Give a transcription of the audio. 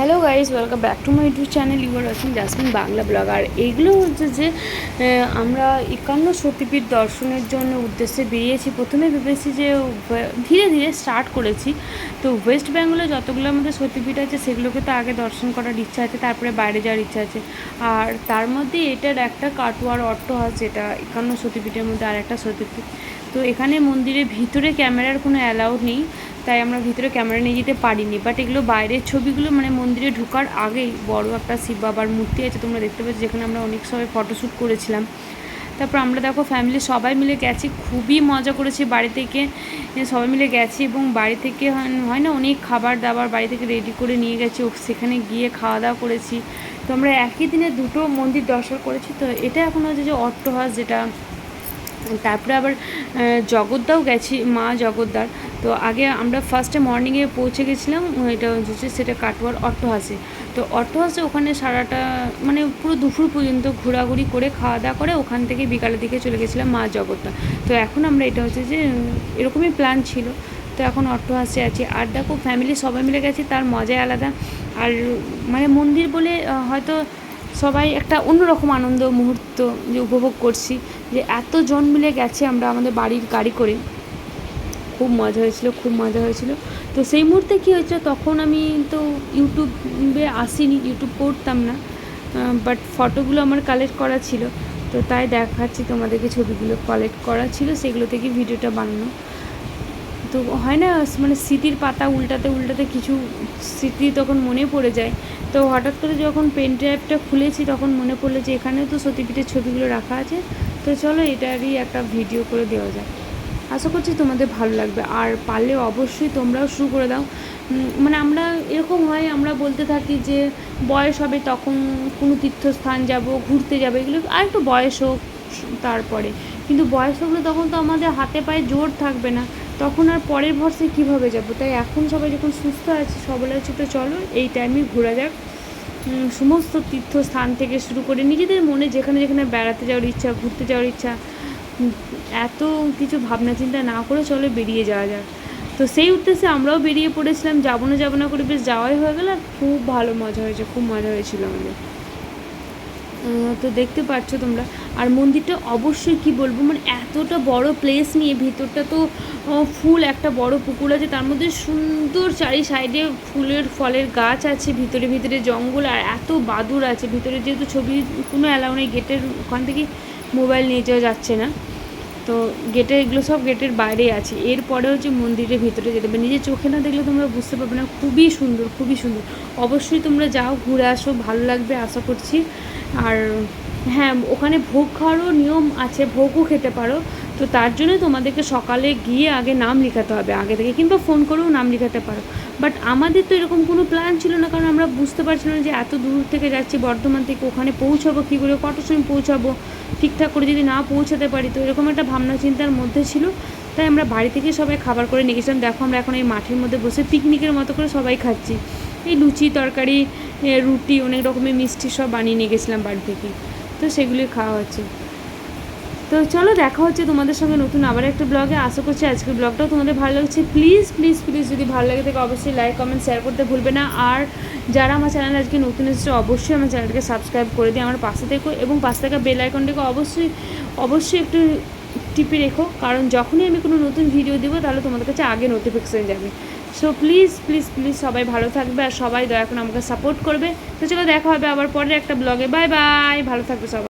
Hello guys welcome back to my YouTube channel your watching Jasmin Bangla vlog আর এইগুলো হচ্ছে যে আমরা একান্ন সতীপীঠ দর্শনের জন্য উদ্দেশ্যে বেরিয়েছি। প্রথমে ভেবেছি যে ধীরে ধীরে স্টার্ট করেছি। তো ওয়েস্ট বেঙ্গলে যতগুলো আমাদের সতীপীঠ আছে, সেগুলোকে তো আগে দর্শন করার ইচ্ছা আছে, তারপরে বাইরে যাওয়ার ইচ্ছা আছে। আর তার মধ্যে এটার একটা কাটোয়ার অট্ট আছে, যেটা একান্ন সতীপীঠের মধ্যে আর একটা সতীপীঠ তো এখানে মন্দিরের ভিতরে ক্যামেরার কোনো অ্যালাউ নেই। তাই আমরা ভিতরে ক্যামেরা নিয়ে যেতে পারিনি। বাট এগুলো বাইরের ছবিগুলো মানে মন্দিরে ঢোকার আগেই বড় একটা শিব বাবার মূর্তি আছে, তোমরা দেখতে পাচ্ছ, যেখানে আমরা অনেক সময় ফটোশ্যুট করেছিলাম। তারপর আমরা দেখো ফ্যামিলি সবাই মিলে গেছি, খুবই মজা করেছি বাড়ি থেকে। সবাই মিলে গেছি এবং বাড়ি থেকে হয়- না অনেক খাবার দাবার বাড়ি থেকে রেডি করে নিয়ে গেছি সেখানে গিয়ে খাওয়া দাওয়া করেছি। তো আমরা একই দিনে দুটো মন্দির দর্শন করেছি, তো এটা এখন হচ্ছে যে অট্টহাস যেটা। তারপরে আবার জগদ্দাও গেছি, মা জগদ্দার। তো আগে আমরা ফার্স্টে মর্নিংয়ে পৌঁছে গেছিলাম এটা হচ্ছে সেটা কাটোয়ার অট্টহাসে। তো অট্টহাসে ওখানে সারাটা মানে পুরো দুপুর পর্যন্ত ঘোরাঘুরি করে খাওয়া দাওয়া করে ওখান থেকে বিকালের দিকে চলে গেছিলাম মা জগদ্দার তো এখন আমরা এটা হচ্ছে যে এরকমই প্ল্যান ছিল। তো এখন অট্টহাসে আছি। আর দেখো ফ্যামিলি সবাই মিলে গেছি, তার মজাই আলাদা। আর মানে মন্দির বলে হয়তো সবাই একটা অন্যরকম আনন্দ মুহূর্ত যে উপভোগ করছি। যে এতজন মিলে গেছে আমরা আমাদের বাড়ির গাড়ি করে। খুব মজা হয়েছিল, খুব মজা হয়েছিল। তো সেই মুহূর্তে কী হয়েছিল তখন আমি তো ইউটিউবে আসিনি, ইউটিউব করতাম না বাট ফটোগুলো আমার কালেক্ট করা ছিল। তো তাই দেখাচ্ছি তোমাদেরকে ছবিগুলো কালেক্ট করা ছিল, সেগুলো থেকে ভিডিওটা বানানো। তো হয় না মানে স্মৃতির পাতা উল্টাতে উল্টাতে কিছু স্মৃতি তখন মনে পড়ে যায়। তো হঠাৎ করে যখন পেন ড্রাইভটা খুলেছি, তখন মনে পড়ল যে এখানেও তো সতীপীঠের ছবিগুলো রাখা আছে। তো চলো এটারই একটা ভিডিও করে দেওয়া যায় আশা করছি তোমাদের ভালো লাগবে। আর পারলে অবশ্যই তোমরাও শুরু করে দাও। মানে আমরা এরকম হয়, আমরা বলতে থাকি যে বয়স হবে তখন কোনো তীর্থস্থান যাব, ঘুরতে যাব, এগুলো আর একটু বয়স হোক তারপরে। কিন্তু বয়স হলে তখন তো আমাদের হাতে পায়ে জোর থাকবে না। তখন আর পরের ভরসে কীভাবে যাব? তাই এখন সবাই যখন সুস্থ আছে সবল আছে তো চলো, এই টাইমে ঘোরা যাক। সমস্ত তীর্থস্থান থেকে শুরু করে নিজেদের মনে যেখানে যেখানে বেড়াতে যাওয়ার ইচ্ছা, ঘুরতে যাওয়ার ইচ্ছা এত কিছু ভাবনা চিন্তা না করে চলো বেরিয়ে যাওয়া যাক। তো সেই উদ্দেশ্যে আমরাও বেরিয়ে পড়েছিলাম যাব না যাব না করে বেশ যাওয়াই হয়ে গেল আর খুব ভালো মজা হয়েছে, খুব মজা হয়েছিল আমাদের। তো দেখতে পাচ্ছ তোমরা, আর মন্দিরটা অবশ্যই কি বলব মানে এতটা বড় প্লেস নিয়ে ভিতরটা তো ফুল, একটা বড় পুকুর আছে, তার মধ্যে সুন্দর চারি সাইডে ফুলের, ফলের গাছ আছে, ভিতরে ভিতরে জঙ্গল, আর এত বাদুর আছে, ভিতরে যেহেতু ছবি কোনো অ্যালাউ নেই, গেটের ওখান থেকে মোবাইল নিয়ে যাওয়া যাচ্ছে না। তো গেটে এগুলো সব গেটের বাইরে আছে। এরপরেও যে মন্দিরের ভিতরে যেতে হবে, নিজের চোখে না দেখলে তোমরা বুঝতে পারবে না, খুবই সুন্দর খুবই সুন্দর। অবশ্যই তোমরা যাও, ঘুরে আসো, ভালো লাগবে, আশা করছি। আর হ্যাঁ ওখানে ভোগ খাওয়ারও নিয়ম আছে, ভোগও খেতে পারো। তো তার জন্য তোমাদেরকে সকালে গিয়ে আগে নাম লেখাতে হবে, আগে থেকে। কিংবা ফোন করেও নাম লেখাতে পারো। বাট আমাদের তো এরকম কোনো প্ল্যান ছিল না, কারণ আমরা বুঝতে পারছিলাম না যে এত দূর থেকে যাচ্ছি, বর্ধমান থেকে ওখানে পৌঁছাবো কী করে কটার সময় পৌঁছাবো, ঠিকঠাক করে যদি না পৌঁছাতে পারি। তো এরকম একটা ভাবনা চিন্তার মধ্যে ছিল। তাই আমরা বাড়ি থেকে সবাই খাবার করে নিয়ে গেছিলাম। দেখো আমরা এখন এই মাঠের মধ্যে বসে পিকনিকের মতো করে সবাই খাচ্ছি। এই লুচি, তরকারি রুটি, অনেক রকমের মিষ্টি সব বানিয়ে নিয়ে গেছিলাম বাড়ি থেকে। তো সেগুলি খাওয়া হচ্ছে। তো চলো দেখা হচ্ছে তোমাদের সঙ্গে নতুন আবার একটা ব্লগে আশা করছি আজকের ব্লগটাও তোমাদের ভালো লাগছে। প্লিজ প্লিজ প্লিজ যদি ভালো লাগে থাকে অবশ্যই লাইক কমেন্ট শেয়ার করতে ভুলবে না। আর যারা আমার চ্যানেল আজকে নতুন এসেছে, অবশ্যই আমার চ্যানেলটাকে সাবস্ক্রাইব করে দিই আমার পাশে থেকো এবং পাশে থাকা বেল আইকনটাকে অবশ্যই অবশ্যই একটু টিপে রেখো। কারণ যখনই আমি কোনো নতুন ভিডিও দেবো, তাহলে তোমাদের কাছে আগে নোটিফিকেশান যাবে। সো প্লিজ প্লিজ প্লিজ সবাই ভালো থাকবে আর সবাই দয়া করে আমাকে সাপোর্ট করবে। তো চলো দেখা হবে আবার পরের একটা ব্লগে বাই বাই ভালো থাকবে সবাই।